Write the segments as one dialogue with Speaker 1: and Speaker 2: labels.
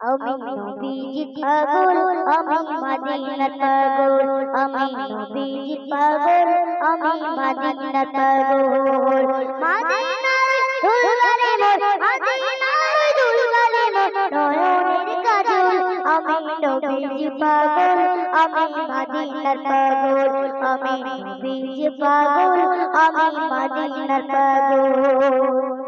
Speaker 1: আমি নবীজি পাগল আমি মদিনার পাগল আমি নবীজি পাগল আমি মদিনার পাগল। মদিনার দুলবারে মোর মদিনার দুলবারে মোর নয়নের কাজল। আমি নবীজি পাগল আমি মদিনার পাগল। আমি নবীজি পাগল আমি মদিনার পাগল।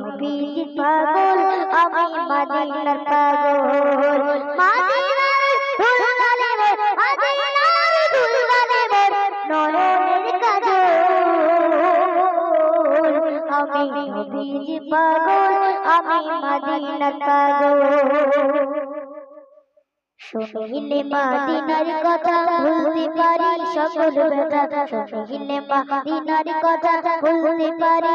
Speaker 1: আমি নবীজি পাগল, আমি মদিনার পাগল। মদিনার মদিনার কাজল। আমি পাগল, আমি মদিনার পাগল। শুনিলে কথা ভুলতে পারি, সকল ব্যথা শুনিলে কথা ভুলতে পারি।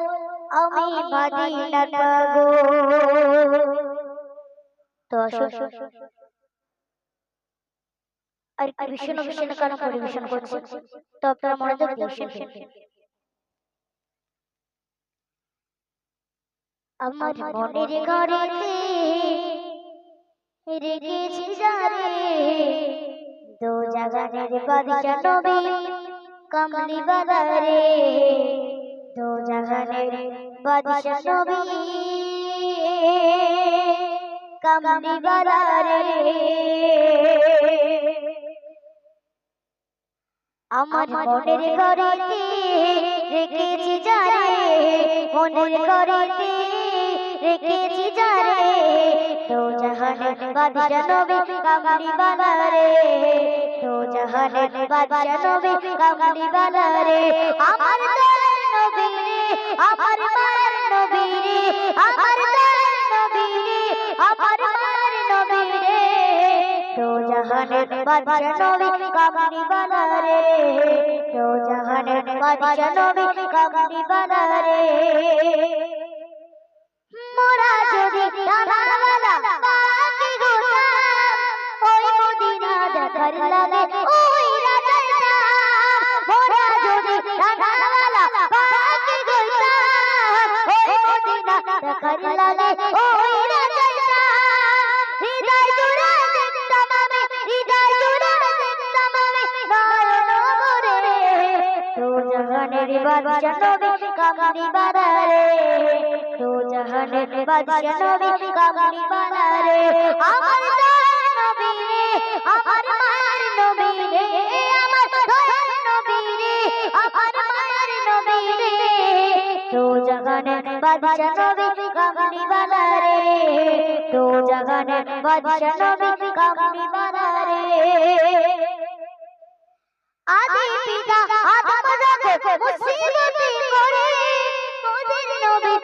Speaker 1: মদিনার পাগল তো আর কৃষ্ণ কৃষ্ণ কেন পরিবেশন করছে তো আপনারা মনোযোগ দিয়ে শুনবেন আমার মনের ঘরেতে রেখেছি যারে দো জাগানের বাদশা নবী কমলি বাদশা নবী কমলি বাজারে আমার মনের ঘরেতে রেখেছি যারে মনের ঘরেতে রেখেছি যারে তো জাহানের বাদশা নবী কামলি বালারে তো জাহানের বাদশা নবী কামলি বালারে আমার নবী আমার মায়ের নবী রে আমার দয়ার নবী রে আমার মায়ের নবী রে তো জাহানের বাদশা নবী কামলি বালারে তো জাহানের বাদশা নবী কামলি বালারে মোরা যদি ডানাওয়ালা পাখি নবী কামলি বাড়ারে তো জাহানের বাদশা নবী কামলি বাড়ারে আমার দয়ার নবী রে আমার মায়ের নবী রে আমার দয়ার নবী রে আমার মায়ের নবী রে তো জাহানের বাদশা নবী কামলি বাড়ারে তো জাহানের বাদশা নবী কামলি বাড়ারে আদি পিতা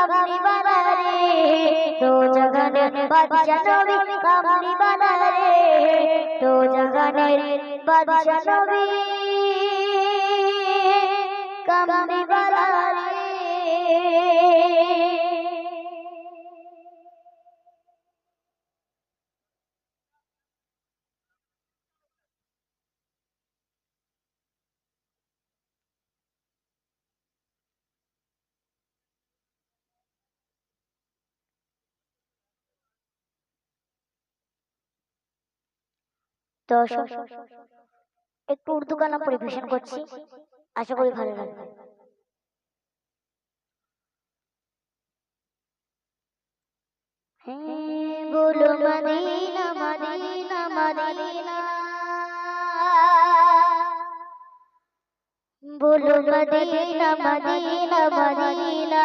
Speaker 1: কামলি বানা রে। তো জগনের বাদশাহ নবী কামলি বানা রে। তো জগনের বাদশাহ নবী কামলি বানা দর্শক, একটু উর্দু গানা পরিবেশন করছি। আশা করি ভালো লাগবে। বলো মদিনা মদিনা মদিনা। বলো মদিনা মদিনা মদিনা।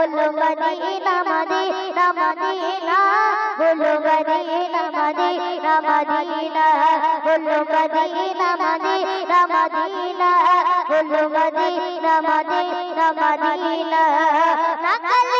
Speaker 1: বলো মদিনা মদিনা মদিনা বলো মদিনা মদিনা মদিনা বলো মদিনা মদিনা মদিনা বলো মদিনা মদিনা মদিনা নাকালে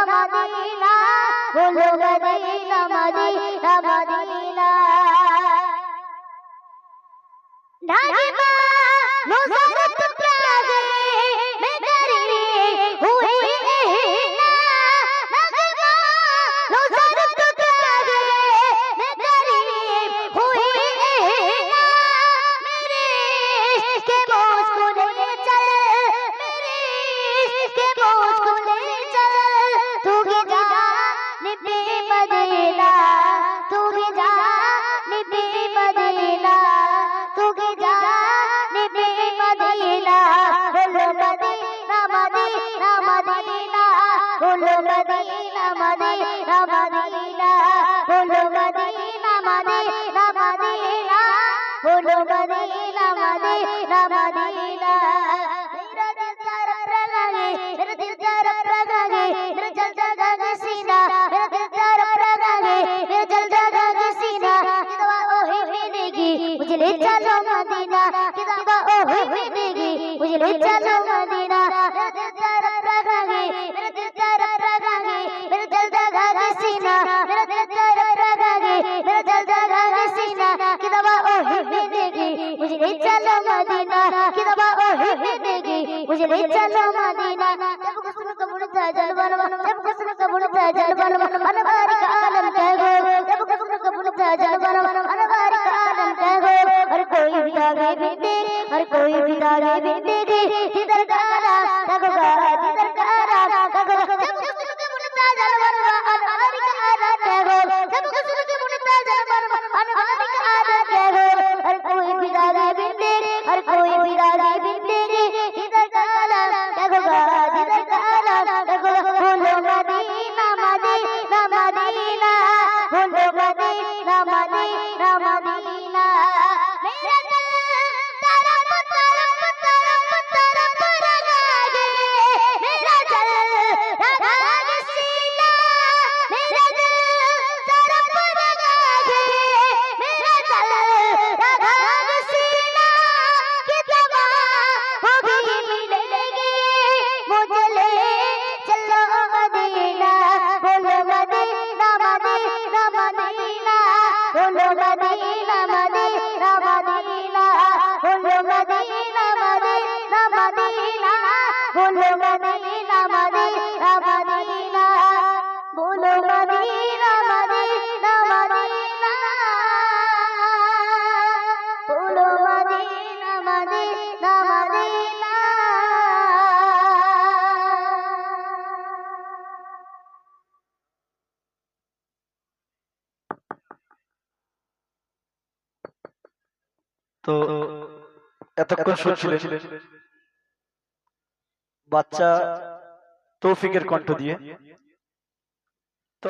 Speaker 1: বুঝলে চলো মদিনা। তব কুসুম কবুল তা জলবার
Speaker 2: তো এতক্ষণ শুনছিলেন বাচ্চা তৌফিকের কণ্ঠ দিয়ে।